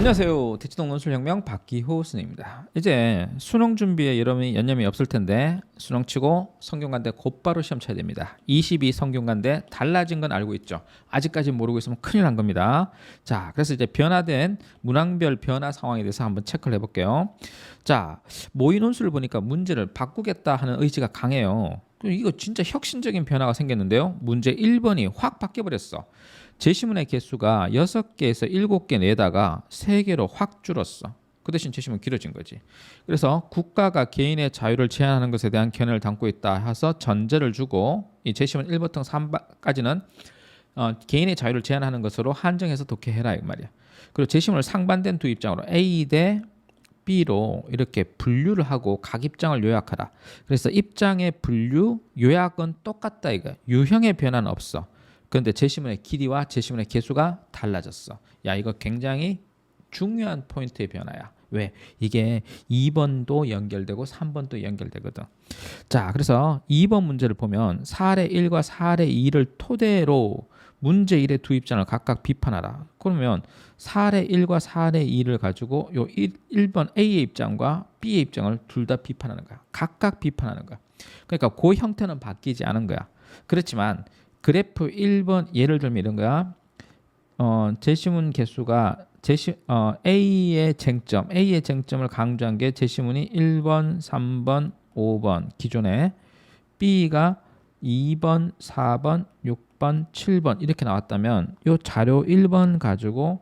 안녕하세요. 대치동 논술혁명 박기호 스님입니다. 이제 수능 준비에 여러분이 연념이 없을 텐데 수능 치고 성균관대 곧바로 시험 쳐야 됩니다. 22 성균관대 달라진 건 알고 있죠. 아직까지 모르고 있으면 큰일 난 겁니다. 자, 그래서 이제 변화된 문항별 변화 상황에 대해서 한번 체크를 해볼게요. 자, 모의 논술을 보니까 문제를 바꾸겠다 하는 의지가 강해요. 이거 진짜 혁신적인 변화가 생겼는데요. 문제 1번이 확 바뀌어 버렸어. 제시문의 개수가 6개에서 7개 내다가 3개로 확 줄었어. 그 대신 제시문 길어진 거지. 그래서 국가가 개인의 자유를 제한하는 것에 대한 견해를 담고 있다 해서 전제를 주고 이 제시문 1부터 3까지는 어, 개인의 자유를 제한하는 것으로 한정해서 독해해라 이 말이야. 그리고 제시문을 상반된 두 입장으로 A 대 B로 이렇게 분류를 하고 각 입장을 요약하라. 그래서 입장의 분류, 요약은 똑같다 이거. 유형의 변화는 없어. 그런데 제시문의 길이와 제시문의 개수가 달라졌어. 야 이거 굉장히 중요한 포인트의 변화야. 왜? 이게 2번도 연결되고 3번도 연결되거든. 자, 그래서 2번 문제를 보면 4의 1과 4의 2를 토대로 문제 1의 두 입장을 각각 비판하라. 그러면 4의 1과 4의 2를 가지고 요 1, 번 A의 입장과 B의 입장을 둘 다 비판하는 거야. 각각 비판하는 거야. 그러니까 그 형태는 바뀌지 않은 거야. 그렇지만 그래프 1번 예를 들면 이런 거야. 어, 제시문 개수가 제시 어, A의 쟁점, A의 쟁점을 강조한 게 제시문이 1번, 3번, 5번 기존에 B가 2번, 4번, 6번, 7번 이렇게 나왔다면 요 자료 1번 가지고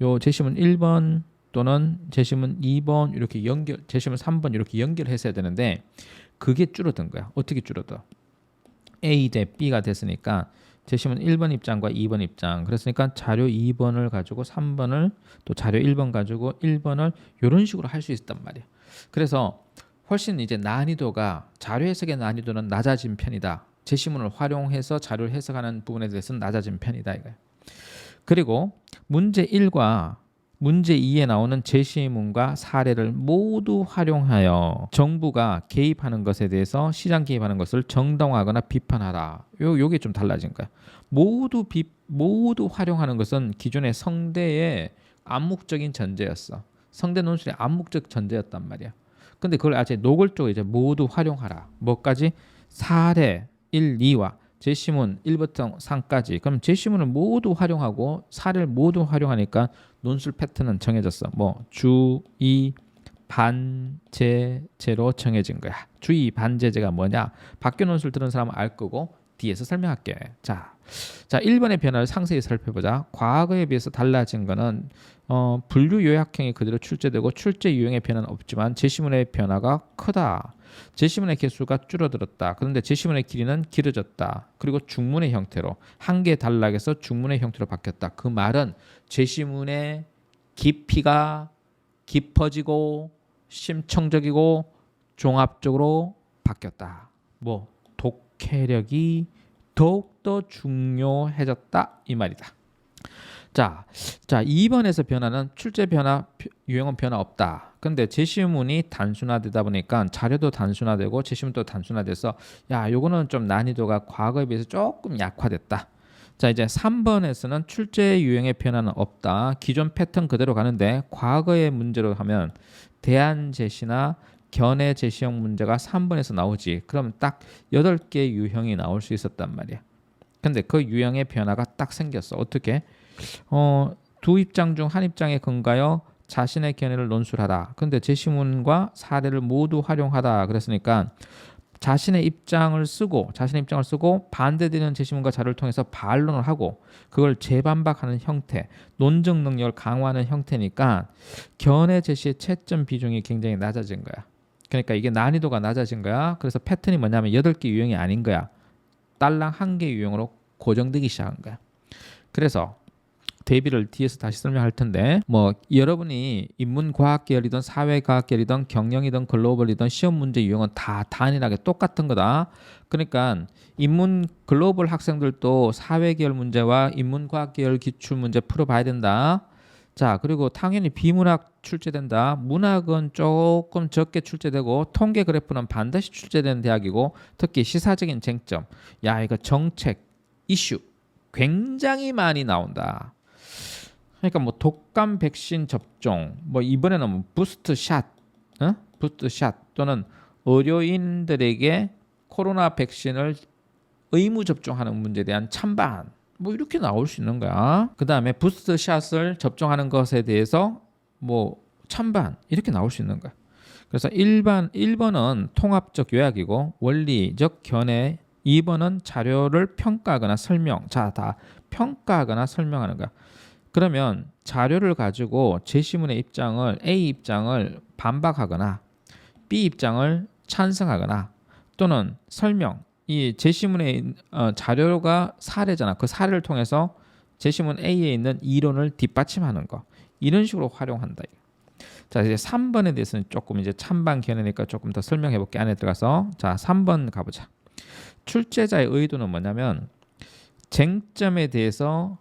요 제시문 1번 또는 제시문 2번 이렇게 연결 제시문 3번 이렇게 연결했어야 되는데 그게 줄어든 거야. 어떻게 줄어들어? A 대 B가 됐으니까 제시문 1번 입장과 2번 입장 그랬으니까 자료 2번을 가지고 3번을 또 자료 1번 가지고 1번을 이런 식으로 할 수 있단 말이야. 그래서 훨씬 이제 난이도가 자료 해석의 난이도는 낮아진 편이다. 제시문을 활용해서 자료를 해석하는 부분에 대해서는 낮아진 편이다 이거야. 그리고 문제 1과 문제 2에 나오는 제시문과 사례를 모두 활용하여 정부가 개입하는 것에 대해서 시장 개입하는 것을 정당화하거나 비판하라. 요 요게 좀 달라진 거야. 모두 비 모두 활용하는 것은 기존의 성대의 암묵적인 전제였어. 성대 논술의 암묵적 전제였단 말이야. 근데 그걸 아주 노골적으로 이제 모두 활용하라. 뭐까지? 사례 1, 2와 제시문 1부터 3까지. 그럼 제시문을 모두 활용하고 사례를 모두 활용하니까 논술 패턴은 정해졌어. 뭐 주의 반제제로 정해진 거야. 주의 반제제가 뭐냐? 밖에 논술 들은 사람은 알 거고 뒤에서 설명할게. 자, 자 1번의 변화를 상세히 살펴보자. 과거에 비해서 달라진 거는 어, 분류 요약형이 그대로 출제되고 출제 유형의 변화는 없지만 제시문의 변화가 크다. 제시문의 개수가 줄어들었다. 그런데 제시문의 길이는 길어졌다. 그리고 중문의 형태로 한 개 단락에서 중문의 형태로 바뀌었다. 그 말은 제시문의 깊이가 깊어지고 심층적이고 종합적으로 바뀌었다. 뭐 독해력이 더욱더 중요해졌다 이 말이다. 자, 자 2번에서 변화는 출제 변화 유형은 변화 없다. 근데 제시문이 단순화되다 보니까 자료도 단순화되고 제시문도 단순화돼서 야 요거는 좀 난이도가 과거에 비해서 조금 약화됐다. 자 이제 3번에서는 출제 유형의 변화는 없다. 기존 패턴 그대로 가는데 과거의 문제로 하면 대안 제시나 견해 제시형 문제가 3번에서 나오지. 그럼 딱 8개 유형이 나올 수 있었단 말이야. 근데 그 유형의 변화가 딱 생겼어. 어떻게? 어, 두 입장 중 한 입장에 근거하여 자신의 견해를 논술하다. 근데 제시문과 사례를 모두 활용하다. 그랬으니까 자신의 입장을 쓰고 자신의 입장을 쓰고 반대되는 제시문과 자료를 통해서 반론을 하고 그걸 재반박하는 형태, 논증 능력을 강화하는 형태니까 견해 제시의 채점 비중이 굉장히 낮아진 거야. 그러니까 이게 난이도가 낮아진 거야. 그래서 패턴이 뭐냐면 여덟 개 유형이 아닌 거야. 딸랑 한 개 유형으로 고정되기 시작한 거야. 그래서 대비를 뒤에서 다시 설명할 텐데 뭐 여러분이 인문과학 계열이든 사회과학 계열이든 경영이든 글로벌이든 시험 문제 유형은 다 단일하게 똑같은 거다. 그러니까 인문 글로벌 학생들도 사회 계열 문제와 인문과학 계열 기출 문제 풀어봐야 된다. 자 그리고 당연히 비문학 출제된다. 문학은 조금 적게 출제되고 통계 그래프는 반드시 출제되는 대학이고 특히 시사적인 쟁점, 야 이거 정책 이슈 굉장히 많이 나온다. 그러니까 뭐 독감 백신 접종, 뭐 이번에는 뭐 부스트 샷, 어? 부스트 샷 또는 의료인들에게 코로나 백신을 의무 접종하는 문제에 대한 찬반 뭐 이렇게 나올 수 있는 거야. 그 다음에 부스트 샷을 접종하는 것에 대해서 뭐 찬반 이렇게 나올 수 있는 거야. 그래서 1번 1번은 통합적 요약이고 원리적 견해 2번은 자료를 평가하거나 설명. 자, 다 평가하거나 설명하는 거야. 그러면 자료를 가지고 제시문의 입장을 A 입장을 반박하거나 B 입장을 찬성하거나 또는 설명 이 제시문의 어, 자료가 사례잖아. 그 사례를 통해서 제시문 A에 있는 이론을 뒷받침하는 거 이런 식으로 활용한다. 자 이제 3번에 대해서는 조금 이제 찬반 견해니까 조금 더 설명해 볼게 안에 들어가서 자 3번 가보자. 출제자의 의도는 뭐냐면 쟁점에 대해서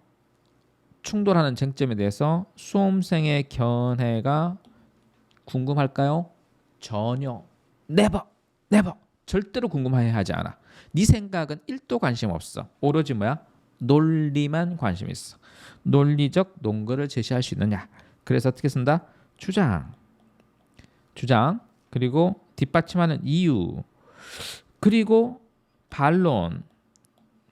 충돌하는 쟁점에 대해서 수험생의 견해가 궁금할까요? 전혀. 네버. 네버. 절대로 궁금해 하지 않아. 네 생각은 1도 관심 없어. 오로지 뭐야? 논리만 관심 있어. 논리적 논거를 제시할 수 있느냐. 그래서 어떻게 쓴다? 주장. 주장. 그리고 뒷받침하는 이유. 그리고 반론.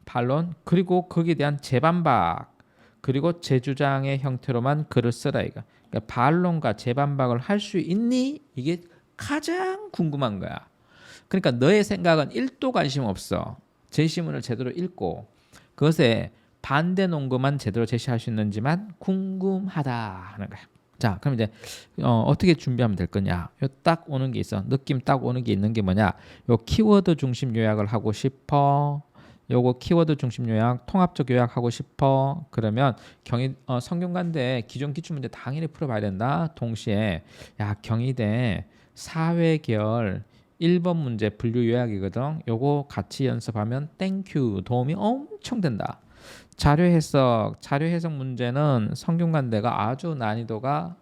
반론. 그리고 거기에 대한 재반박. 그리고 재주장의 형태로만 글을 쓰라 이거. 그러니까 반론과 재반박을 할 수 있니? 이게 가장 궁금한 거야. 그러니까 너의 생각은 1도 관심 없어. 제시문을 제대로 읽고 그것에 반대 논거만 제대로 제시할 수 있는지만 궁금하다 하는 거야. 자, 그럼 이제 어, 어떻게 준비하면 될 거냐? 요 딱 오는 게 있어. 느낌 딱 오는 게 있는 게 뭐냐? 요 키워드 중심 요약을 하고 싶어. 요거 키워드 중심 요약, 통합적 요약 하고 싶어. 그러면 경희 어, 성균관대 기존 기출 문제 당연히 풀어봐야 된다. 동시에 야 경희대 사회계열 1번 문제 분류 요약이거든. 요거 같이 연습하면 땡큐 도움이 엄청 된다. 자료 해석, 자료 해석 문제는 성균관대가 아주 난이도가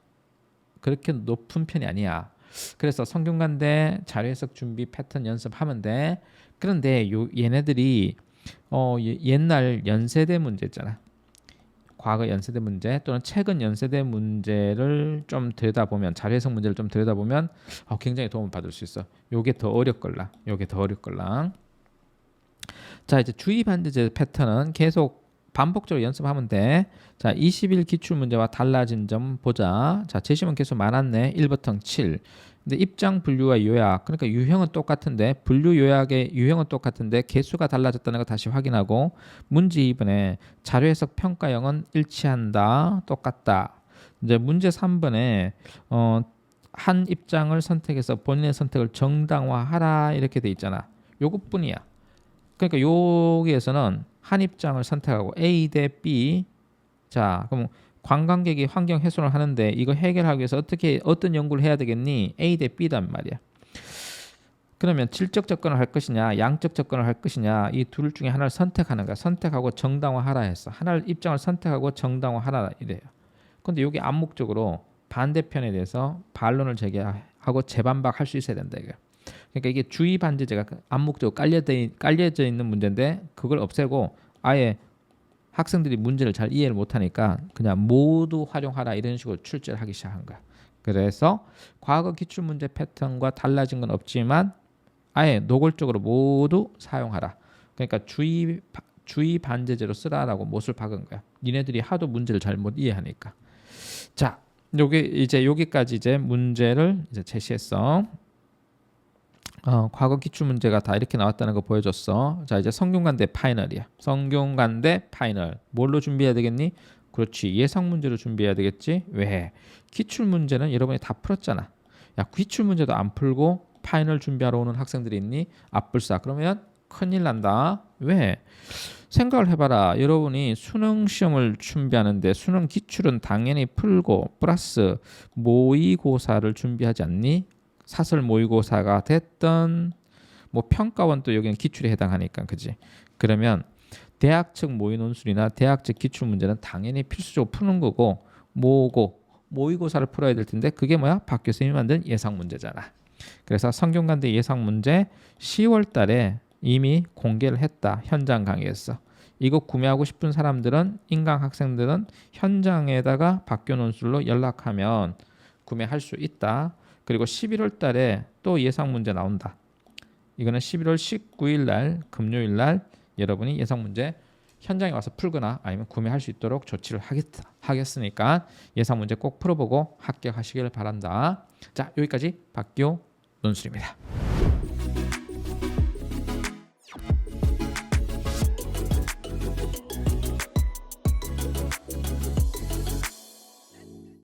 그렇게 높은 편이 아니야. 그래서 성균관대 자료 해석 준비 패턴 연습하면 돼. 그런데 요 얘네들이 어 옛날 연세대 문제 있잖아. 과거 연세대 문제 또는 최근 연세대 문제를 좀 들여다보면 자료 해석 문제를 좀 들여다보면 어, 굉장히 도움을 받을 수 있어. 요게 더 어렵걸라. 요게 더 어렵걸라. 자 이제 주의 반대제 패턴은 계속 반복적으로 연습하면 돼. 자 20일 기출 문제와 달라진 점 보자. 자 제시문 계속 많았네. 1버튼 7. 근데 입장 분류와 요약 그러니까 유형은 똑같은데 분류 요약의 유형은 똑같은데 개수가 달라졌다는 거 다시 확인하고 문제 2번에 자료 해석 평가형은 일치한다 똑같다. 이제 문제 3번에 어, 한 입장을 선택해서 본인의 선택을 정당화하라 이렇게 돼 있잖아. 요것뿐이야. 그러니까 여기에서는 한 입장을 선택하고 A 대 B. 자 그럼 관광객이 환경 훼손을 하는데 이거 해결하기 위해서 어떻게 어떤 연구를 해야 되겠니? A 대 B단 말이야. 그러면 질적 접근을 할 것이냐, 양적 접근을 할 것이냐 이 둘 중에 하나를 선택하는 거야. 선택하고 정당화하라 했어. 하나를 입장을 선택하고 정당화하라 이래요. 근데 이게 암묵적으로 반대편에 대해서 반론을 제기하고 재반박할 수 있어야 된다 이거. 그러니까 이게 주의 반제제가 암묵적으로 깔려져 있는 문제인데 그걸 없애고 아예 학생들이 문제를 잘 이해를 못하니까 그냥 모두 활용하라 이런 식으로 출제를 하기 시작한 거야. 그래서 과거 기출 문제 패턴과 달라진 건 없지만 아예 노골적으로 모두 사용하라. 그러니까 주의 주의 반제제로 쓰라라고 못을 박은 거야. 니네들이 하도 문제를 잘못 이해하니까. 자, 요게 이제 여기까지 이제 문제를 이제 제시했어. 어, 과거 기출 문제가 다 이렇게 나왔다는 거 보여줬어. 자 이제 성균관대 파이널이야. 성균관대 파이널. 뭘로 준비해야 되겠니? 그렇지 예상 문제로 준비해야 되겠지. 왜? 기출 문제는 여러분이 다 풀었잖아. 야 기출 문제도 안 풀고 파이널 준비하러 오는 학생들이 있니? 앞불싸. 그러면 큰일 난다. 왜? 생각을 해봐라. 여러분이 수능 시험을 준비하는데 수능 기출은 당연히 풀고 플러스 모의고사를 준비하지 않니? 사설 모의고사가 됐던 뭐 평가원 또 여기는 기출에 해당하니까 그지? 그러면 대학 측 모의 논술이나 대학 측 기출 문제는 당연히 필수적으로 푸는 거고 모고 모의고사를 풀어야 될 텐데 그게 뭐야? 박 교수님이 만든 예상 문제잖아. 그래서 성균관대 예상 문제 10월 달에 이미 공개를 했다 현장 강의에서. 이거 구매하고 싶은 사람들은 인강 학생들은 현장에다가 박교 논술로 연락하면 구매할 수 있다. 그리고 11월 달에 또 예상 문제 나온다. 이거는 11월 19일 날 금요일 날 여러분이 예상 문제 현장에 와서 풀거나 아니면 구매할 수 있도록 조치를 하겠, 하겠으니까 예상 문제 꼭 풀어보고 합격하시길 바란다. 자 여기까지 박교 논술입니다.